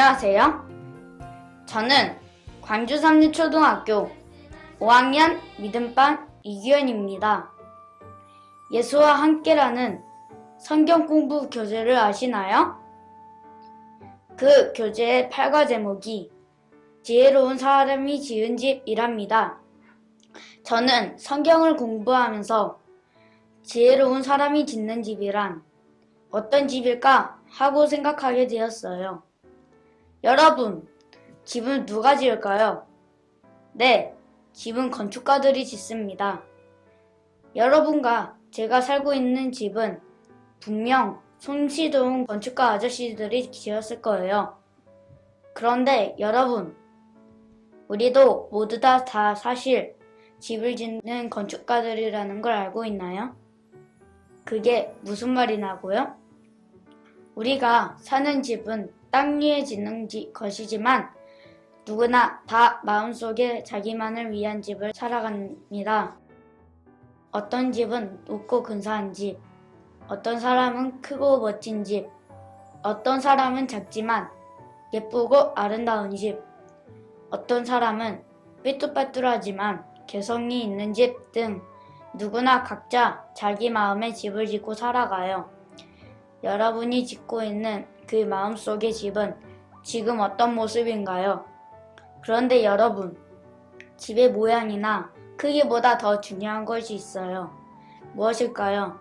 안녕하세요. 저는 광주 삼리초등학교 5학년 믿음반 이규현입니다. 예수와 함께라는 성경 공부 교재를 아시나요? 그 교재의 8과 제목이 지혜로운 사람이 지은 집이랍니다. 저는 성경을 공부하면서 지혜로운 사람이 짓는 집이란 어떤 집일까 하고 생각하게 되었어요. 여러분, 집은 누가 지을까요? 네, 집은 건축가들이 짓습니다. 여러분과 제가 살고 있는 집은 분명 손시동 건축가 아저씨들이 지었을 거예요. 그런데 여러분, 우리도 모두 다, 다 사실 집을 짓는 건축가들이라는 걸 알고 있나요? 그게 무슨 말이냐고요? 우리가 사는 집은 땅 위에 짓는 지- 것이지만 누구나 다 마음속에 자기만을 위한 집을 살아갑니다. 어떤 집은 높고 근사한 집, 어떤 사람은 크고 멋진 집, 어떤 사람은 작지만 예쁘고 아름다운 집, 어떤 사람은 삐뚤빼뚤하지만 개성이 있는 집 등 누구나 각자 자기 마음의 집을 짓고 살아가요. 여러분이 짓고 있는 그 마음속의 집은 지금 어떤 모습인가요? 그런데 여러분, 집의 모양이나 크기보다 더 중요한 것이 있어요. 무엇일까요?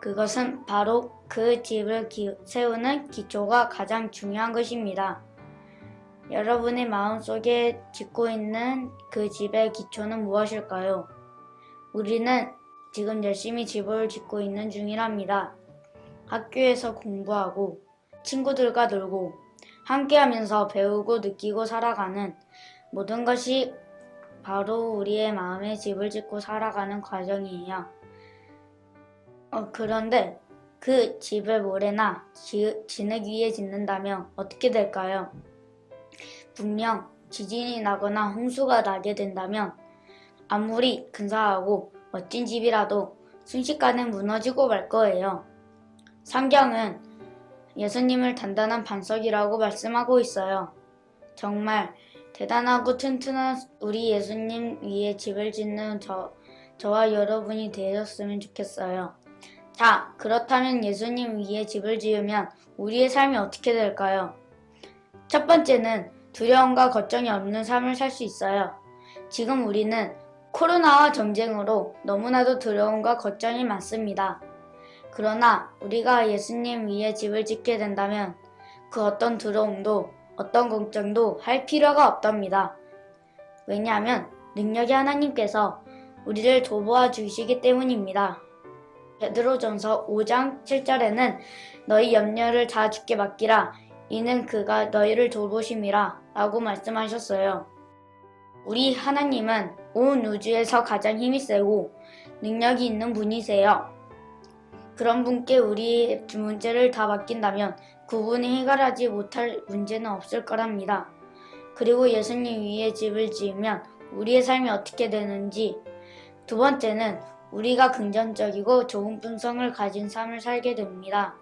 그것은 바로 그 집을 기- 세우는 기초가 가장 중요한 것입니다. 여러분의 마음속에 짓고 있는 그 집의 기초는 무엇일까요? 우리는 지금 열심히 집을 짓고 있는 중이랍니다. 학교에서 공부하고 친구들과 놀고 함께 하면서 배우고 느끼고 살아가는 모든 것이 바로 우리의 마음의 집을 짓고 살아가는 과정이에요. 어, 그런데 그 집을 모래나 지, 진흙 위에 짓는다면 어떻게 될까요? 분명 지진이 나거나 홍수가 나게 된다면 아무리 근사하고 멋진 집이라도 순식간에 무너지고 말 거예요. 성경은 예수님을 단단한 반석이라고 말씀하고 있어요. 정말 대단하고 튼튼한 우리 예수님 위에 집을 짓는 저, 저와 여러분이 되었으면 좋겠어요. 자, 그렇다면 예수님 위에 집을 지으면 우리의 삶이 어떻게 될까요? 첫 번째는 두려움과 걱정이 없는 삶을 살 수 있어요. 지금 우리는 코로나와 전쟁으로 너무나도 두려움과 걱정이 많습니다. 그러나 우리가 예수님 위에 집을 짓게 된다면 그 어떤 두려움도 어떤 걱정도 할 필요가 없답니다. 왜냐하면 능력이 하나님께서 우리를 도보아 주시기 때문입니다. 베드로전서 5장 7절에는 너희 염려를 다 주께 맡기라 이는 그가 너희를 돌보심이라 라고 말씀하셨어요. 우리 하나님은 온 우주에서 가장 힘이 세고 능력이 있는 분이세요. 그런 분께 우리의 문제를 다 맡긴다면 그분이 해결하지 못할 문제는 없을 거랍니다. 그리고 예수님 위에 집을 지으면 우리의 삶이 어떻게 되는지 두 번째는 우리가 긍정적이고 좋은 분성을 가진 삶을 살게 됩니다.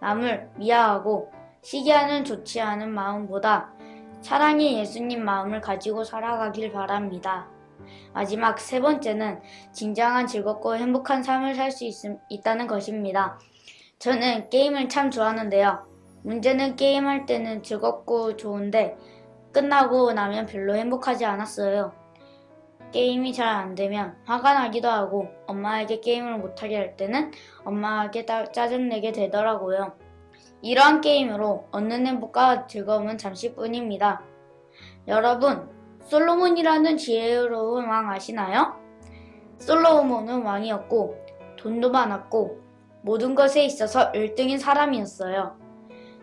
남을 미워하고 시기하는 좋지 않은 마음보다 사랑의 예수님 마음을 가지고 살아가길 바랍니다. 마지막 세 번째는 진정한 즐겁고 행복한 삶을 살 수 있다는 것입니다. 저는 게임을 참 좋아하는데요. 문제는 게임할 때는 즐겁고 좋은데 끝나고 나면 별로 행복하지 않았어요. 게임이 잘 안 되면 화가 나기도 하고 엄마에게 게임을 못하게 할 때는 엄마에게 따- 짜증내게 되더라고요. 이러한 게임으로 얻는 행복과 즐거움은 잠시뿐입니다. 여러분, 솔로몬이라는 지혜로운 왕 아시나요? 솔로몬은 왕이었고 돈도 많았고 모든 것에 있어서 1등인 사람이었어요.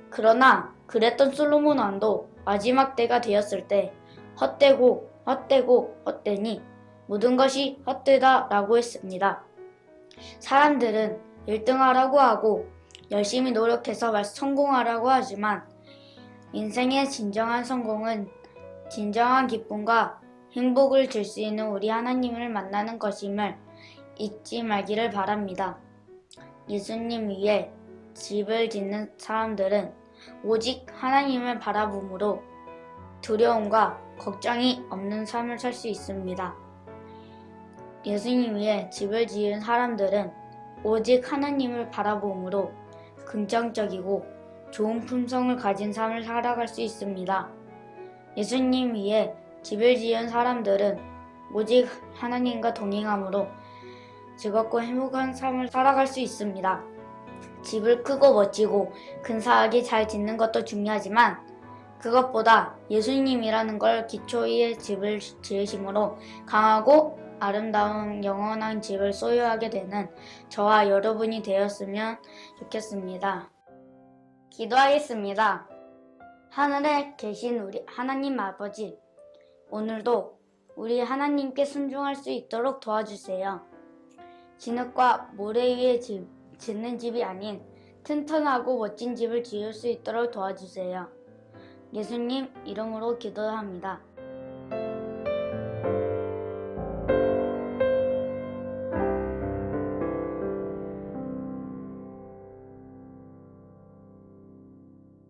그러나 그랬던 솔로몬 왕도 마지막 때가 되었을 때 헛되고 헛되고 헛되니 모든 것이 헛되다 라고 했습니다. 사람들은 1등하라고 하고 열심히 노력해서 성공하라고 하지만 인생의 진정한 성공은 진정한 기쁨과 행복을 줄 수 있는 우리 하나님을 만나는 것임을 잊지 말기를 바랍니다. 예수님 위에 집을 짓는 사람들은 오직 하나님을 바라봄으로 두려움과 걱정이 없는 삶을 살 수 있습니다. 예수님 위에 집을 지은 사람들은 오직 하나님을 바라봄으로 긍정적이고 좋은 품성을 가진 삶을 살아갈 수 있습니다. 예수님 위에 집을 지은 사람들은 오직 하나님과 동행함으로 즐겁고 행복한 삶을 살아갈 수 있습니다. 집을 크고 멋지고 근사하게 잘 짓는 것도 중요하지만 그것보다 예수님이라는 걸 기초 위에 집을 지으심으로 강하고 아름다운 영원한 집을 소유하게 되는 저와 여러분이 되었으면 좋겠습니다. 기도하겠습니다. 하늘에 계신 우리 하나님 아버지, 오늘도 우리 하나님께 순종할 수 있도록 도와주세요. 진흙과 모래 위에 집, 짓는 집이 아닌 튼튼하고 멋진 집을 지을 수 있도록 도와주세요. 예수님 이름으로 기도합니다.